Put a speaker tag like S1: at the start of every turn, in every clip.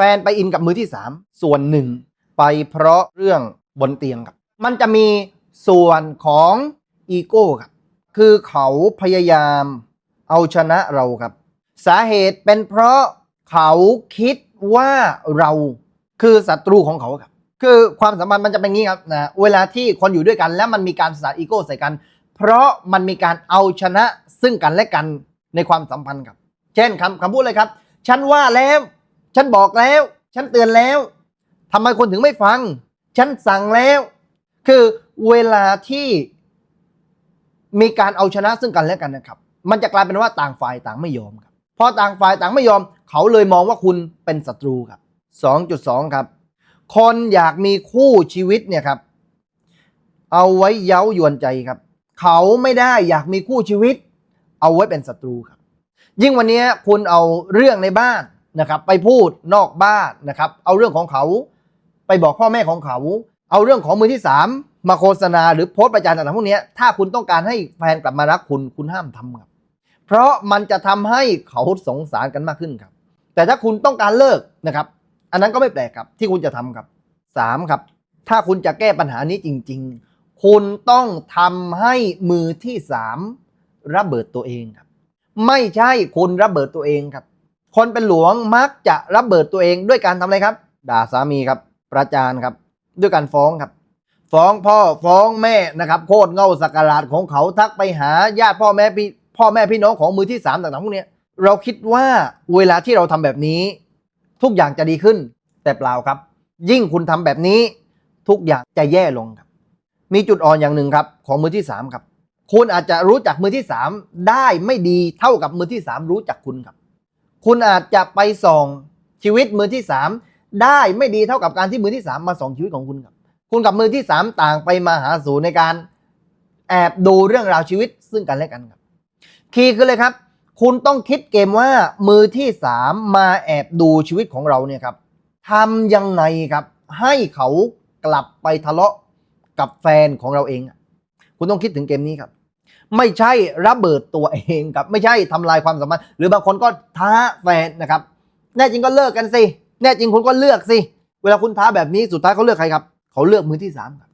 S1: แฟนไปอินกับมือที่สามส่วนหนึ่งไปเพราะเรื่องบนเตียงครับ มันจะมีส่วนของอีโก้ครับ คือเขาพยายามเอาชนะเราครับ สาเหตุเป็นเพราะเขาคิดว่าเราคือศัตรูของเขาครับ คือความสัมพันธ์มันจะเป็นงี้ครับนะเวลาที่คนอยู่ด้วยกันแล้วมันมีการสาดอีโก้ใส่กัน เพราะมันมีการเอาชนะซึ่งกันและกันในความสัมพันธ์ครับ เช่นคำคำพูดเลยครับ ฉันว่าแล้ว ฉันบอกแล้ว ฉันเตือนแล้วทำไมคนถึงไม่ฟัง ฉันสั่งแล้ว คือเวลาที่มีการเอาชนะซึ่งกันและกันนะครับ มันจะกลายเป็นว่าต่างฝ่ายต่างไม่ยอมครับพอต่างฝ่ายต่างไม่ยอม เขาเลยมองว่าคุณเป็นศัตรูครับ 2.2 ครับ คนอยากมีคู่ชีวิตเนี่ยครับ เอาไว้เย้ายวนใจครับ เขาไม่ได้อยากมีคู่ชีวิต เอาไว้เป็นศัตรูครับ ยิ่งวันนี้คุณเอาเรื่องในบ้าน นะครับไปพูดนอกบ้านนะครับเอาเรื่องของเขาไปบอกพ่อแม่ของเขา เอาเรื่องของมือที่สามมาโฆษณาหรือโพสต์ประจานต่างๆพวกนี้ถ้าคุณต้องการให้แฟนกลับมารักคุณคุณห้ามทำครับเพราะมันจะทำให้เขาสงสารกันมากขึ้นครับ แต่ถ้าคุณต้องการเลิกนะครับ อันนั้นก็ไม่แปลกครับที่คุณจะทำครับสามครับ ถ้าคุณจะแก้ปัญหานี้จริง ๆ คุณต้องทำให้มือที่สามระเบิดตัวเองครับ ไม่ใช่คุณระเบิดตัวเองครับ คนเป็นหลวงมักจะระเบิดตัวเองด้วยการทำอะไรครับ ด่าสามีครับ ประจานครับ ด้วยการฟ้องครับ ฟ้องพ่อฟ้องแม่นะครับ โคตรเง่าสักการาดของเขาทักไปหาญาติพ่อแม่พี่พ่อแม่พี่น้องของมือที่สามต่างๆพวกเนี้ยเราคิดว่าเวลาที่เราทำแบบนี้ ทุกอย่างจะดีขึ้น แต่เปล่าครับ ยิ่งคุณทำแบบนี้ ทุกอย่างจะแย่ลงครับ มีจุดอ่อนอย่างหนึ่งครับ ของมือที่สามครับ คุณอาจจะรู้จักมือที่สามได้ไม่ดีเท่ากับมือที่สามรู้จักคุณครับ คุณอาจจะไปส่องชีวิตมือที่สามได้ไม่ดีเท่ากับการที่มือที่สามมาส่องชีวิตของคุณครับ คุณกับมือที่สามต่างไปมาหาสู่ในการแอบดูเรื่องราวชีวิตซึ่งกันและกันครับ คีย์คือเลยครับ คุณต้องคิดเกมว่ามือที่สามมาแอบดูชีวิตของเราเนี่ยครับทำยังไงครับ ให้เขากลับไปทะเลาะกับแฟนของเราเอง คุณต้องคิดถึงเกมนี้ครับ ไม่ใช่ระเบิดตัวเองครับ ไม่ใช่ทำลายความสัมพันธ์หรือบางคนก็ท้าแฟนนะครับ แน่จริงก็เลิกกันสิ แน่จริงคุณก็เลือกสิ เวลาคุณท้าแบบนี้สุดท้ายเขาเลือกใครครับ เขาเลือกมือที่สามครับ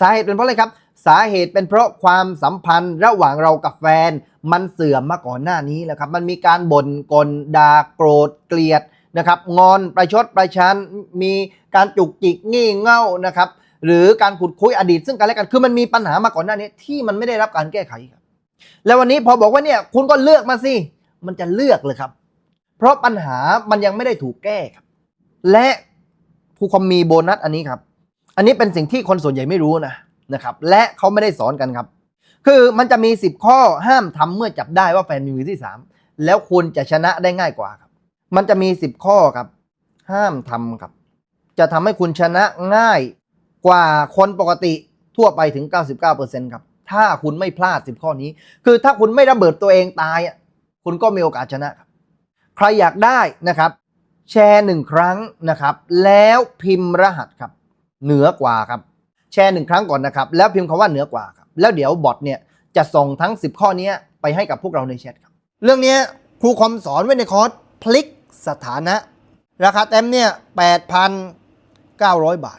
S1: สาเหตุเป็นเพราะอะไรครับ สาเหตุเป็นเพราะความสัมพันธ์ระหว่างเรากับแฟน มันเสื่อมมาก่อนหน้านี้แล้วครับ มันมีการบ่นกลด่าโกรธเกลียดนะครับ งอนประชดประชัน มีการจุกจิกงี่เง่านะครับ หรือการขุดคุยอดีตซึ่งกันและกันคือมันมีปัญหามาก่อนหน้านี้ที่มันไม่ได้รับการแก้ไขครับ แล้ววันนี้พอบอกว่าเนี่ยคุณก็เลือกมาสิมันจะเลือกเลยครับ เพราะปัญหามันยังไม่ได้ถูกแก้ครับ และผู้คอมมีโบนัสอันนี้ครับ อันนี้เป็นสิ่งที่คนส่วนใหญ่ไม่รู้นะนะครับ และเขาไม่ได้สอนกันครับ คือมันจะมี 10 ข้อห้ามทำเมื่อจับได้ว่าแฟนมีมือที่ 3 แล้วคุณจะชนะได้ง่ายกว่าครับ มันจะมี 10 ข้อครับ ห้ามทำครับ จะทำให้คุณชนะง่าย กว่าคนปกติทั่วไปถึง 99%ครับ ถ้าคุณไม่พลาด 10 ข้อนี้ คือถ้าคุณไม่ระเบิดตัวเองตายอะคุณก็มีโอกาสชนะครับใครอยากได้นะครับ แชร์หนึ่งครั้งนะครับ แล้วพิมพ์รหัสครับ เหนือกว่าครับ แชร์หนึ่งครั้งก่อนนะครับ แล้วพิมพ์คำว่าเหนือกว่าครับ แล้วเดี๋ยวบอทเนี่ยจะส่งทั้ง 10 ข้อนี้ไปให้กับพวกเราในแชทครับ เรื่องนี้ครูคอมสอนไว้ในคอร์สพลิกสถานะ ราคาเต็มเนี่ย8,900 บาท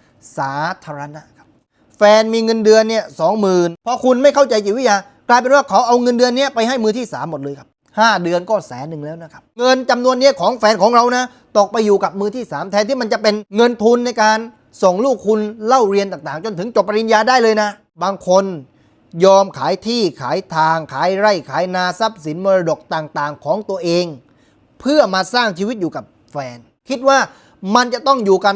S1: สาธารณะครับ แฟนมีเงินเดือนเนี่ยสองหมื่นพอคุณไม่เข้าใจจิตวิทยากลายเป็นว่าเขาเอาเงินเดือนเนี้ยไปให้มือที่สามหมดเลยครับห้าเดือนก็แสนหนึ่งแล้วนะครับ เงินจำนวนเนี้ยของแฟนของเรานะตกไปอยู่กับมือที่สามแทนที่มันจะเป็นเงินทุนในการส่งลูกคุณเล่าเรียนต่างๆ จนถึงจบปริญญาได้เลยนะ บางคนยอมขายที่ขายทางขายไร่ขายนาทรัพย์สินมรดกต่างๆ ของตัวเอง เพื่อมาสร้างชีวิตอยู่กับแฟน คิดว่ามันจะต้องอยู่กัน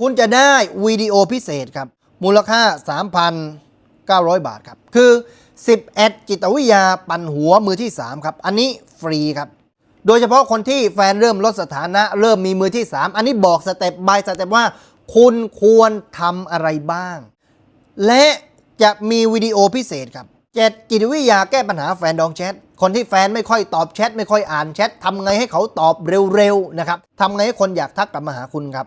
S1: คุณจะได้วิดีโอพิเศษครับ มูลค่า 3,900 บาทครับ คือ11จิตวิทยาปั่นหัวมือที่ 3 ครับ อันนี้ฟรีครับ โดยเฉพาะคนที่แฟนเริ่มลดสถานะเริ่มมีมือที่ 3 อันนี้บอกสเต็ปบายสเต็ปว่า คุณควรทำอะไรบ้าง และจะมีวิดีโอพิเศษครับเจ็ดจิตวิทยาแก้ปัญหาแฟนดองแชท คนที่แฟนไม่ค่อยตอบแชทไม่ค่อยอ่านแชททำไงให้เขาตอบเร็วๆนะครับทำไงให้คนอยากทักกลับมาหาคุณครับ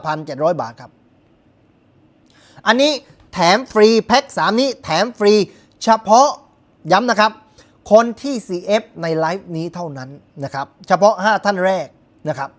S1: 9,700 บาทครับ อันนี้แถมฟรีแพ็ค3 นี้แถมฟรีเฉพาะย้ำนะครับ คนที่ CF ในไลฟ์นี้เท่านั้นนะครับ เฉพาะ 5 ท่านแรกนะครับ